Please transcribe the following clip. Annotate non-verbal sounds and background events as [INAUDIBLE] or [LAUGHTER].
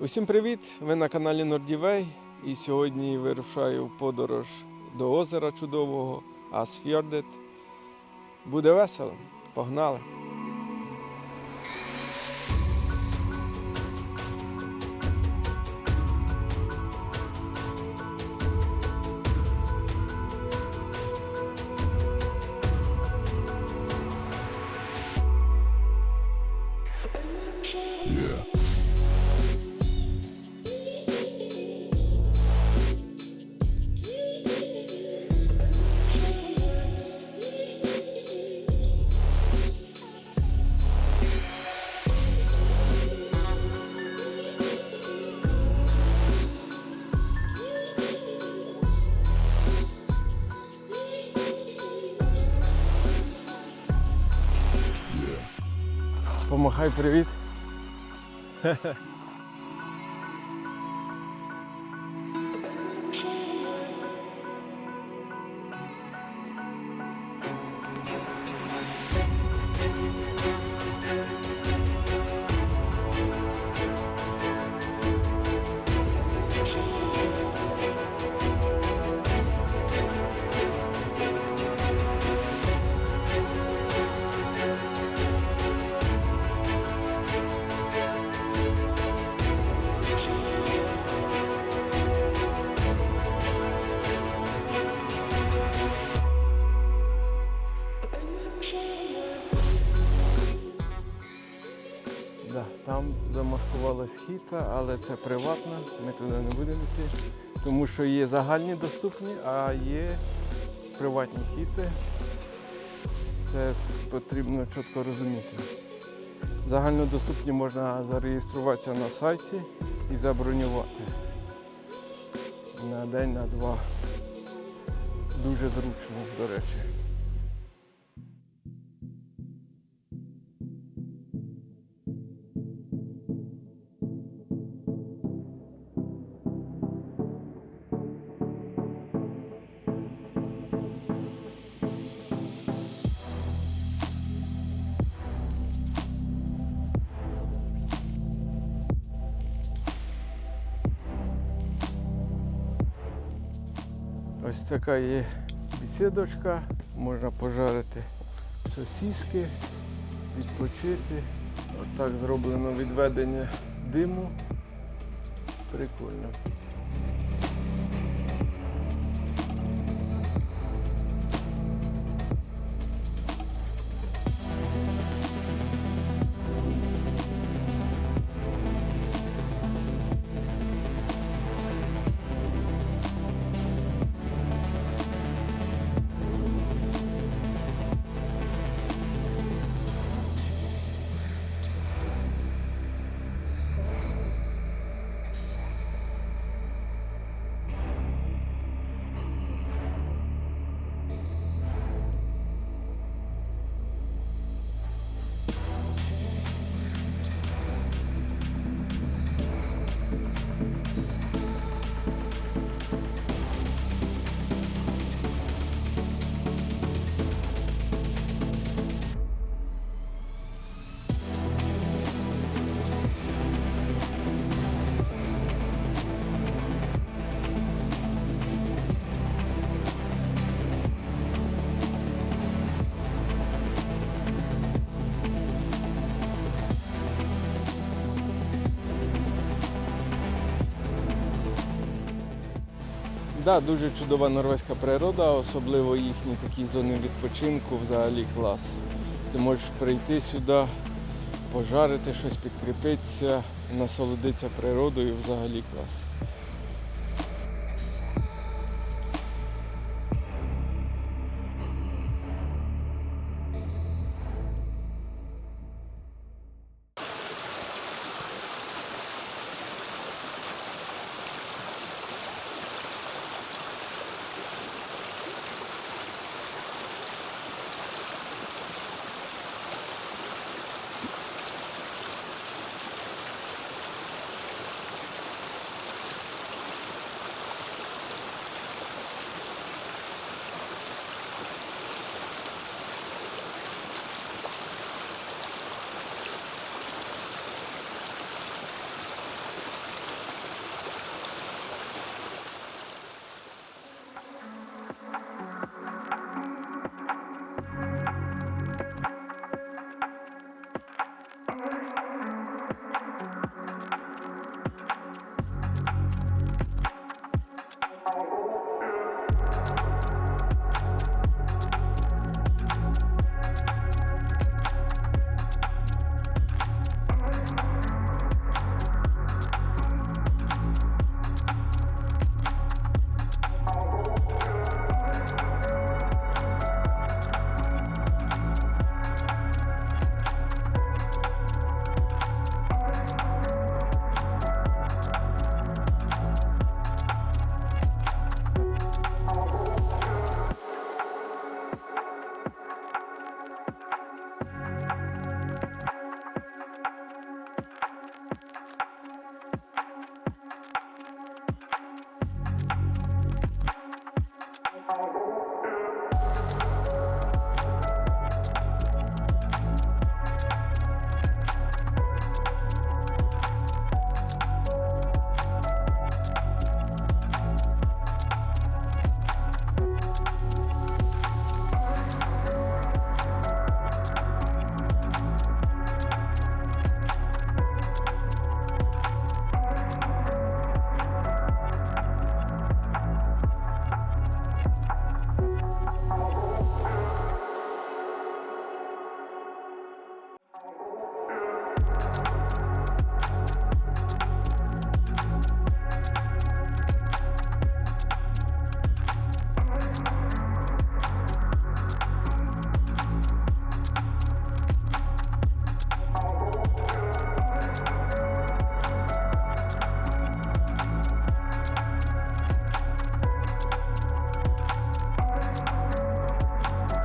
Усім привіт! Ви на каналі Нордівей. І сьогодні вирушаю в подорож до озера чудового Асфьордет. Буде весело. Погнали! Помахай привіт. [LAUGHS] там замаскувалась хіта, але це приватна, ми туди не будемо йти, тому що є загальні доступні, а є приватні хіти. Це потрібно чітко розуміти. Загальнодоступні можна зареєструватися на сайті і забронювати на день, на два. Дуже зручно, до речі. Ось така є бісідочка, можна пожарити сосіски, відпочити. Отак зроблено відведення диму. Прикольно. Да, дуже чудова норвезька природа, особливо їхні такі зони відпочинку, взагалі клас. Ти можеш прийти сюди, пожарити щось, підкріпитися, насолодитися природою, взагалі клас.